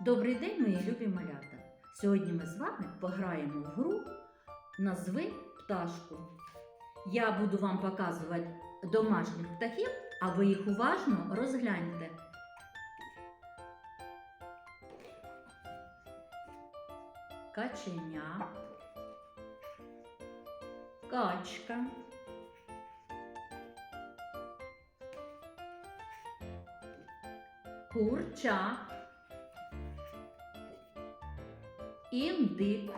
Добрий день, мої любі малята! Сьогодні ми з вами пограємо в гру Назви пташку. Я буду вам показувати домашніх птахів, а ви їх уважно розгляньте. Каченя, качка, курча, індик,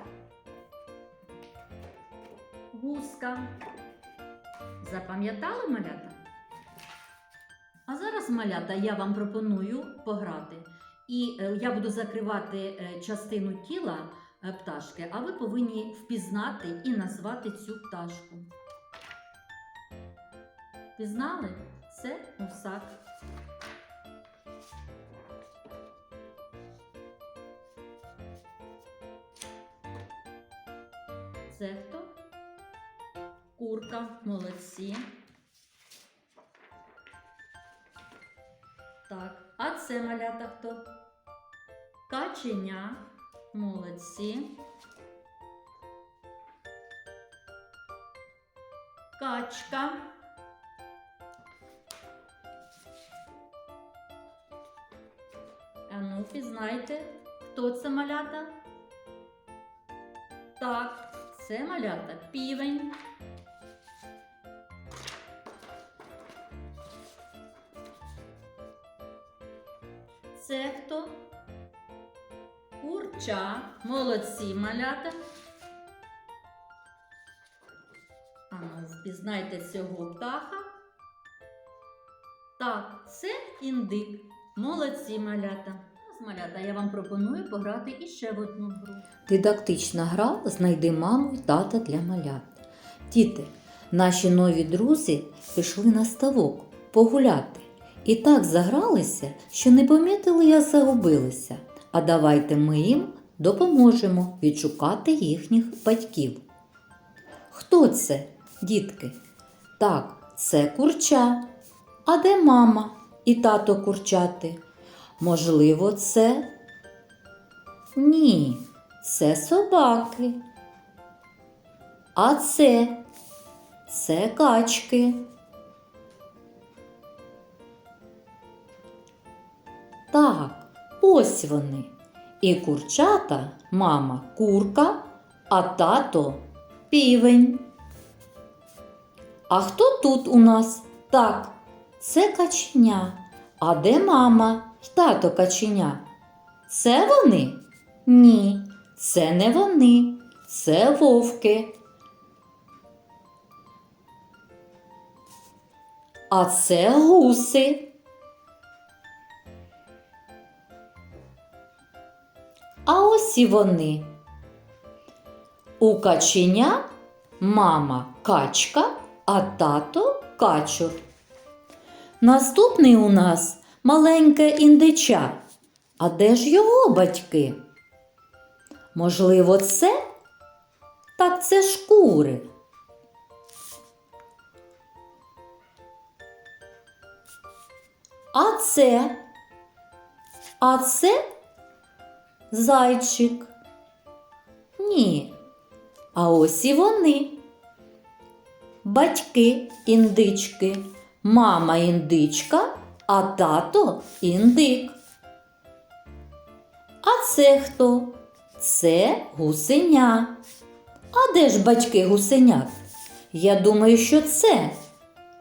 гуска. Запам'ятали малята? А зараз, малята, я вам пропоную пограти. І е, я буду закривати е, частину тіла е, пташки, а ви повинні впізнати і назвати цю пташку. Пізнали? Це гусак. Це хто? Курка, молодці. Так, а це малята хто? Каченя, молодці. Качка. А ну, пізнайте, хто це малята? Так, це малята півень. Це хто? Курча. Молодці малята. А ну, впізнайте цього птаха. Так, це індик. Молодці малята. Малята, я вам пропоную пограти іще в одну гру. Дидактична гра Знайди маму і тата для малят. Діти, наші нові друзі пішли на ставок погуляти. І так загралися, що не помітили, як загубилися. А давайте ми їм допоможемо відшукати їхніх батьків. Хто це, дітки? Так, це курча. А де мама і тато курчати? Можливо, це? Ні, це собаки. А це? Це качки. Так, ось вони. І курчата, мама курка, а тато півень. А хто тут у нас? Так, це каченя. А де мама й тато каченя? Це вони? Ні, це не вони, це вовки. А це гуси. А ось і вони. У каченя мама качка, а тато качур. Наступний у нас маленьке індича. А де ж його батьки? Можливо, це? Так це шкури. А це? А це зайчик. Ні. А ось і вони. Батьки індички, мама індичка, а тато індик. А це хто? Це гусеня. А де ж батьки гусенят? Я думаю, що це.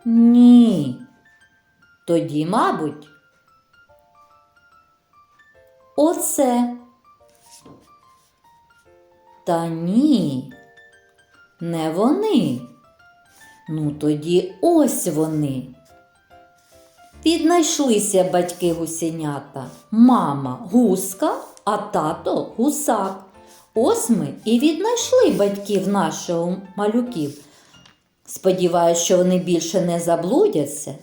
Ні. Тоді, мабуть, оце. Та ні, не вони. Ну тоді ось вони. Піднайшлися батьки гусенята, мама гуска, а тато гусак. Ось ми і віднайшли батьків нашого малюків. Сподіваюсь, що вони більше не заблудяться.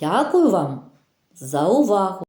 Дякую вам за увагу!